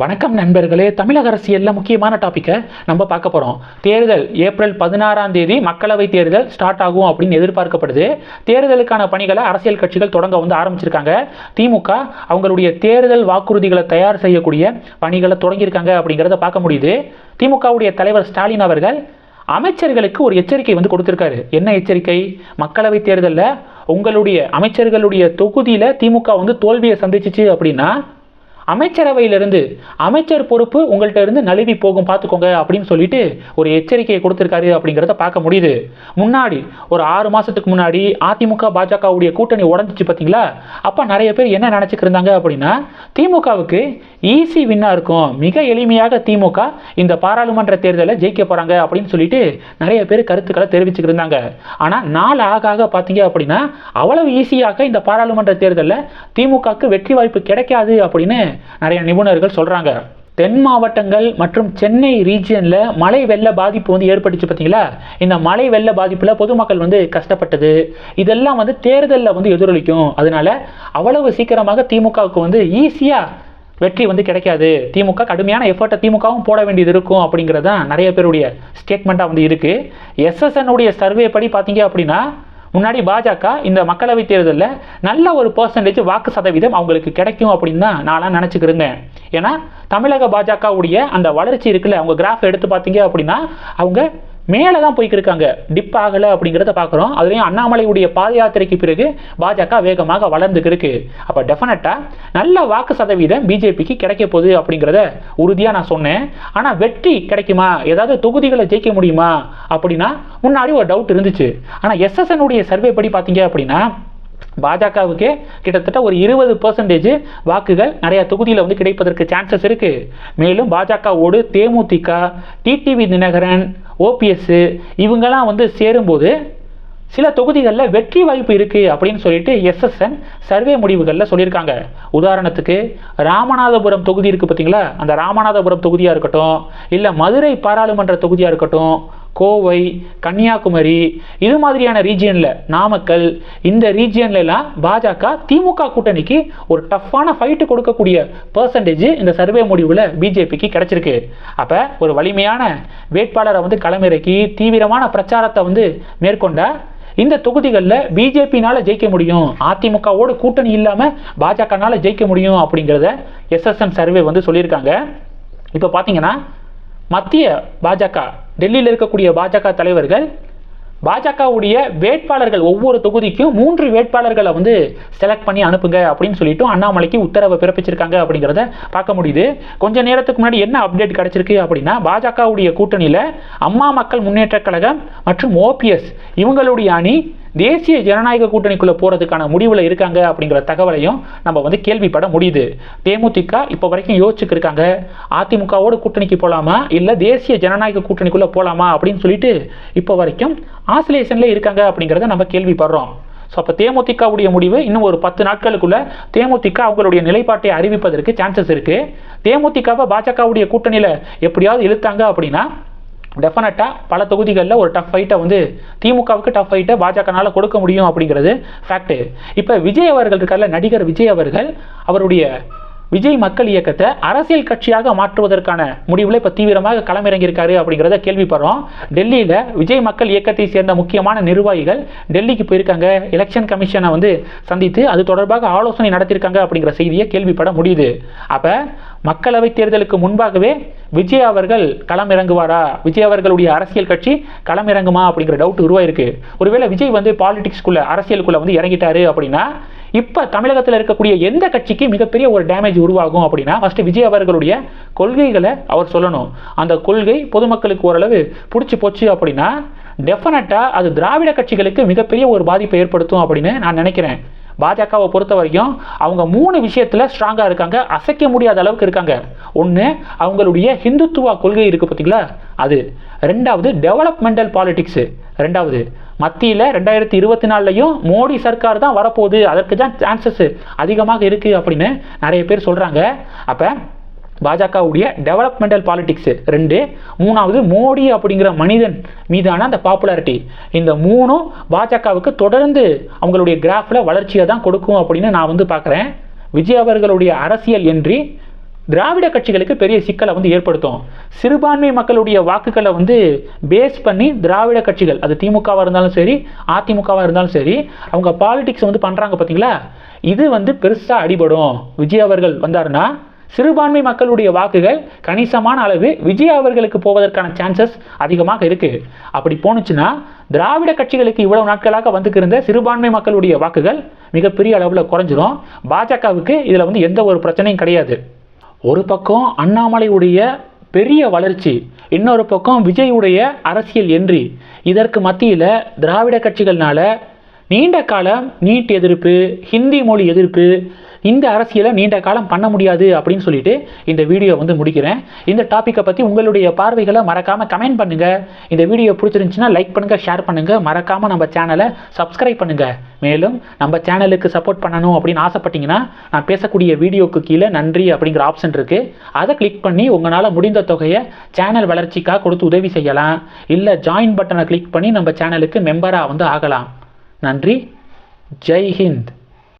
வணக்கம் நண்பர்களே. தமிழக அரசியலில் முக்கியமான டாப்பிக்கை நம்ம பார்க்க போகிறோம் தேர்தல் ஏப்ரல் பதினாறாம் தேதி மக்களவை தேர்தல் ஸ்டார்ட் ஆகும் அப்படின்னு எதிர்பார்க்கப்படுது. தேர்தலுக்கான பணிகளை அரசியல் கட்சிகள் தொடங்க வந்து ஆரம்பிச்சிருக்காங்க. திமுக அவங்களுடைய தேர்தல் வாக்குறுதிகளை தயார் செய்யக்கூடிய பணிகளை தொடங்கியிருக்காங்க அப்படிங்கிறத பார்க்க முடியுது. திமுகவுடைய தலைவர் ஸ்டாலின் அவர்கள் அமைச்சர்களுக்கு ஒரு எச்சரிக்கை வந்து கொடுத்துருக்காரு. என்ன எச்சரிக்கை? மக்களவை தேர்தலில் உங்களுடைய அமைச்சர்களுடைய தொகுதியில் திமுக வந்து தோல்வியை சந்திச்சிச்சு அப்படின்னா அமைச்சரவையிலிருந்து அமைச்சர் பொறுப்பு உங்கள்கிட்ட இருந்து நழுவி போகும் பார்த்துக்கோங்க அப்படின்னு சொல்லிட்டு ஒரு எச்சரிக்கையை கொடுத்துருக்காரு அப்படிங்கிறத பார்க்க முடியுது. முன்னாடி ஒரு ஆறு மாதத்துக்கு முன்னாடி அதிமுக பாஜகவுடைய கூட்டணி உடஞ்சிச்சு பார்த்தீங்களா? அப்போ நிறைய பேர் என்ன நினச்சிக்கிருந்தாங்க அப்படின்னா திமுகவுக்கு ஈஸி வின்னாக இருக்கும். மிக எளிமையாக திமுக இந்த பாராளுமன்ற தேர்தலை ஜெயிக்க போகிறாங்க அப்படின்னு சொல்லிட்டு நிறைய பேர் கருத்துக்களை தெரிவிச்சுக்கிருந்தாங்க ஆனால் நாள் ஆக ஆக பார்த்தீங்க அப்படின்னா அவ்வளவு ஈஸியாக இந்த பாராளுமன்ற தேர்தலில் திமுகவுக்கு வெற்றி வாய்ப்பு கிடைக்காது அப்படின்னு நிறைய நிபுணர்கள் சொல்கிறாங்க தென் மாவட்டங்கள் மற்றும் சென்னை ரீஜியனில் மழை வெள்ள பாதிப்பு வந்து ஏற்பட்டுச்சு பார்த்தீங்களா? இந்த மழை வெள்ள பாதிப்பில் பொதுமக்கள் வந்து கஷ்டப்பட்டது. இதெல்லாம் வந்து தேர்தலில் வந்து எதிரொலிக்கும். அதனால அவ்வளவு சீக்கிரமாக திமுகவுக்கு வந்து ஈஸியாக வெற்றி வந்து கிடைக்காது. திமுக கடுமையான எஃபர்ட்டை திமுகவும் போட வேண்டியது இருக்கும் அப்படிங்கிறது தான் நிறைய பேருடைய ஸ்டேட்மெண்ட்டாக வந்து இருக்குது எஸ்எஸ்என்னுடைய சர்வே படி பார்த்தீங்க அப்படின்னா முன்னாடி பாஜக இந்த மக்களவைத் தேர்தலில் நல்ல ஒரு பர்சன்டேஜ் வாக்கு சதவீதம் அவங்களுக்கு கிடைக்கும் அப்படின்னு தான் நான்லாம் நினச்சிக்கிருந்தேன். ஏன்னா தமிழக பாஜகவுடைய அந்த வளர்ச்சி இருக்குல்ல அவங்க கிராஃப் எடுத்து பார்த்தீங்க அப்படின்னா அவங்க மேலே தான் போய்க்கிருக்காங்க. டிப் ஆகலை அப்படிங்கிறத பார்க்குறோம். அதுலேயும் அண்ணாமலையுடைய பாத யாத்திரைக்கு பிறகு பாஜக வேகமாக வளர்ந்துக்கிருக்கு. அப்போ டெஃபினட்டாக நல்ல வாக்கு சதவீதம் பிஜேபிக்கு கிடைக்க போகுது அப்படிங்கிறத உறுதியாக நான் சொன்னேன். ஆனால் வெற்றி கிடைக்குமா? ஏதாவது தொகுதிகளை ஜெயிக்க முடியுமா? அப்படின்னா முன்னாடி ஒரு டவுட் இருந்துச்சு. ஆனால் எஸ்எஸ்என்னுடைய சர்வே படி பார்த்தீங்க அப்படின்னா பாஜகவுக்கு கிட்டத்தட்ட ஒரு இருபது பர்சன்டேஜ் வாக்குகள் நிறைய தொகுதியில் வந்து கிடைப்பதற்கு சான்சஸ் இருக்கு. மேலும் பாஜகவோடு தேமுதிக டிடிவி தினகரன் ஓபிஎஸ்ஸு இவங்கெல்லாம் வந்து சேரும்போது சில தொகுதிகளில் வெற்றி வாய்ப்பு இருக்குது அப்படின்னு சொல்லிட்டு எஸ்எஸ்என் சர்வே முடிவுகளில் சொல்லியிருக்காங்க. உதாரணத்துக்கு ராமநாதபுரம் தொகுதி இருக்குது பார்த்தீங்களா அந்த ராமநாதபுரம் தொகுதியாக இருக்கட்டும் இல்லை மதுரை பாராளுமன்ற தொகுதியாக இருக்கட்டும் கோவை கன்னியாகுமரி இது மாதிரியான ரீஜியனில் நாமக்கல் இந்த ரீஜியன்லலாம் பாஜக திமுக கூட்டணிக்கு ஒரு டஃப்பான ஃபைட்டு கொடுக்கக்கூடிய பர்சன்டேஜ் இந்த சர்வே முடிவில் பிஜேபிக்கு கிடச்சிருக்கு. அப்போ ஒரு வலிமையான வேட்பாளரை வந்து களமிறக்கி தீவிரமான பிரச்சாரத்தை வந்து மேற்கொண்ட இந்த தொகுதிகளில் பிஜேபினால் ஜெயிக்க முடியும் அதிமுகவோட கூட்டணி இல்லாமல் பாஜகனால் ஜெயிக்க முடியும் அப்படிங்கிறத எஸ்எஸ்எம் சர்வே வந்து சொல்லியிருக்காங்க. இப்போ பார்த்தீங்கன்னா மத்திய பாஜக டெல்லியில் இருக்கக்கூடிய பாஜக தலைவர்கள் பாஜகவுடைய வேட்பாளர்கள் ஒவ்வொரு தொகுதிக்கும் மூன்று வேட்பாளர்களை வந்து செலக்ட் பண்ணி அனுப்புங்க அப்படின்னு சொல்லிட்டு அண்ணாமலைக்கு உத்தரவை பிறப்பிச்சிருக்காங்க அப்படிங்கிறத பார்க்க முடியுது. கொஞ்ச நேரத்துக்கு முன்னாடி என்ன அப்டேட் கிடைச்சிருக்கு அப்படின்னா பாஜகவுடைய கூட்டணியில் அம்மா மக்கள் முன்னேற்ற கழகம் மற்றும் ஓபிஎஸ் இவங்களுடைய அணி தேசிய ஜனநாயக கூட்டணிக்குள்ளே போகிறதுக்கான முடிவில் இருக்காங்க அப்படிங்கிற தகவலையும் நம்ம வந்து கேள்விப்பட முடியுது. தேமுதிக இப்போ வரைக்கும் யோசிச்சுக்கு இருக்காங்க அதிமுகவோட கூட்டணிக்கு போகலாமா இல்லை தேசிய ஜனநாயக கூட்டணிக்குள்ளே போகலாமா அப்படின்னு சொல்லிட்டு இப்போ வரைக்கும் ஆசிலேஷனில் இருக்காங்க அப்படிங்கிறத நம்ம கேள்விப்படுறோம். ஸோ அப்போ தேமுதிகவுடைய முடிவு இன்னும் ஒரு பத்து நாட்களுக்குள்ள தேமுதிக அவங்களுடைய நிலைப்பாட்டை அறிவிப்பதற்கு சான்சஸ் இருக்குது தேமுதிகவை பாஜகவுடைய கூட்டணியில் எப்படியாவது இழுத்தாங்க அப்படின்னா டெஃபினட்டாக பல தொகுதிகளில் ஒரு டஃப் ஃபைட்டை வந்து திமுகவுக்கு டஃப் ஃபைட்டை பாஜகனால் கொடுக்க முடியும் அப்படிங்கிறது ஃபேக்ட்டு இப்போ விஜய் அவர்கள் இருக்கார்ல நடிகர் விஜய் அவர்கள் அவருடைய விஜய் மக்கள் இயக்கத்தை அரசியல் கட்சியாக மாற்றுவதற்கான முடிவில் இப்போ தீவிரமாக களமிறங்கியிருக்காரு அப்படிங்கிறத கேள்விப்படுறோம். டெல்லியில் விஜய் மக்கள் இயக்கத்தை சேர்ந்த முக்கியமான நிர்வாகிகள் டெல்லிக்கு போயிருக்காங்க. எலெக்ஷன் கமிஷனை வந்து சந்தித்து அது தொடர்பாக ஆலோசனை நடத்தியிருக்காங்க அப்படிங்கிற செய்தியை கேள்விப்பட முடியுது. அப்போ மக்களவை தேர்தலுக்கு முன்பாகவே விஜய் அவர்கள் களமிறங்குவாரா? விஜய் அவர்களுடைய அரசியல் கட்சி களமிறங்குமா அப்படிங்கிற டவுட் உருவாயிருக்கு. ஒருவேளை விஜய் வந்து பாலிடிக்ஸ்குள்ள அரசியலுக்குள்ளே வந்து இறங்கிட்டாரு அப்படின்னா இப்போ தமிழகத்தில் இருக்கக்கூடிய எந்த கட்சிக்கு மிகப்பெரிய ஒரு டேமேஜ் உருவாகும் அப்படின்னா ஃபஸ்ட்டு விஜய் அவர்களுடைய கொள்கைகளை அவர் சொல்லணும். அந்த கொள்கை பொதுமக்களுக்கு ஓரளவு பிடிச்சி போச்சு அப்படின்னா டெஃபினட்டாக அது திராவிட கட்சிகளுக்கு மிகப்பெரிய ஒரு பாதிப்பை ஏற்படுத்தும் அப்படின்னு நான் நினைக்கிறேன். பாஜகவை பொறுத்த வரைக்கும் அவங்க மூணு விஷயத்தில் ஸ்ட்ராங்காக இருக்காங்க அசைக்க முடியாத அளவுக்கு இருக்காங்க. ஒன்று அவங்களுடைய ஹிந்துத்துவா கொள்கை இருக்குது பார்த்தீங்களா அது. ரெண்டாவது டெவலப்மெண்டல் பாலிடிக்ஸு ரெண்டாவது மத்தியில் ரெண்டாயிரத்தி இருபத்தி நாலுலையும் மோடி சர்க்கார் தான் வரப்போகுது. அதற்கு தான் சான்சஸ் அதிகமாக இருக்குது அப்படின்னு நிறைய பேர் சொல்கிறாங்க அப்போ பாஜகவுடைய டெவலப்மெண்டல் பாலிடிக்ஸ் ரெண்டு. மூணாவது மோடி அப்படிங்கிற மனிதன் மீதான அந்த பாப்புலாரிட்டி இந்த மூணும் பாஜகவுக்கு தொடர்ந்து அவங்களுடைய கிராஃபில் வளர்ச்சியை தான் கொடுக்கும் அப்படின்னு நான் வந்து பார்க்குறேன். விஜய் அவர்களுடைய அரசியல் என்றி திராவிட கட்சிகளுக்கு பெரிய சிக்கலை வந்து ஏற்படுத்தும். சிறுபான்மை மக்களுடைய வாக்குகளை வந்து பேஸ் பண்ணி திராவிட கட்சிகள் அது திமுகவாக இருந்தாலும் சரி அதிமுகவாக இருந்தாலும் சரி அவங்க பாலிடிக்ஸ் வந்து பண்ணுறாங்க பார்த்தீங்களா இது வந்து பெருசாக அடிபடும். விஜய் அவர்கள் வந்தாருன்னா சிறுபான்மை மக்களுடைய வாக்குகள் கணிசமான அளவு விஜய் அவர்களுக்கு போவதற்கான சான்சஸ் அதிகமாக இருக்குது அப்படி போணுச்சுன்னா திராவிட கட்சிகளுக்கு இவ்வளவு நாட்களாக வந்துக்கிருந்த சிறுபான்மை மக்களுடைய வாக்குகள் மிகப்பெரிய அளவில் குறைஞ்சிரும். பாஜகவுக்கு இதில் வந்து எந்த ஒரு பிரச்சனையும் கிடையாது. ஒரு பக்கம் அண்ணாமலையுடைய பெரிய வளர்ச்சி இன்னொரு பக்கம் விஜயுடைய அரசியல் என்றி. இதற்கு மத்தியில் திராவிட கட்சிகள்னால நீண்ட காலம் நீட் எதிர்ப்பு ஹிந்தி மொழி எதிர்ப்பு இந்த அரசியலை நீண்ட காலம் பண்ண முடியாது அப்படின்னு சொல்லிட்டு இந்த வீடியோ வந்து முடிக்கிறேன். இந்த டாப்பிக்கை பற்றி உங்களுடைய பார்வைகளை மறக்காமல் கமெண்ட் பண்ணுங்கள் இந்த வீடியோ பிடிச்சிருந்துச்சுன்னா லைக் பண்ணுங்கள் ஷேர் பண்ணுங்கள் மறக்காமல் நம்ம சேனலை சப்ஸ்கிரைப் பண்ணுங்கள் மேலும் நம்ம சேனலுக்கு சப்போர்ட் பண்ணணும் அப்படின்னு ஆசைப்பட்டீங்கன்னா நான் பேசக்கூடிய வீடியோக்கு கீழே நன்றி அப்படிங்கிற ஆப்ஷன் இருக்குது அதை கிளிக் பண்ணி உங்களால் முடிந்த தொகையை சேனல் வளர்ச்சிக்காக கொடுத்து உதவி செய்யலாம். இல்லை ஜாயின் பட்டனை கிளிக் பண்ணி நம்ம சேனலுக்கு மெம்பராக வந்து ஆகலாம். நன்றி ஜெய் ஹிந்த்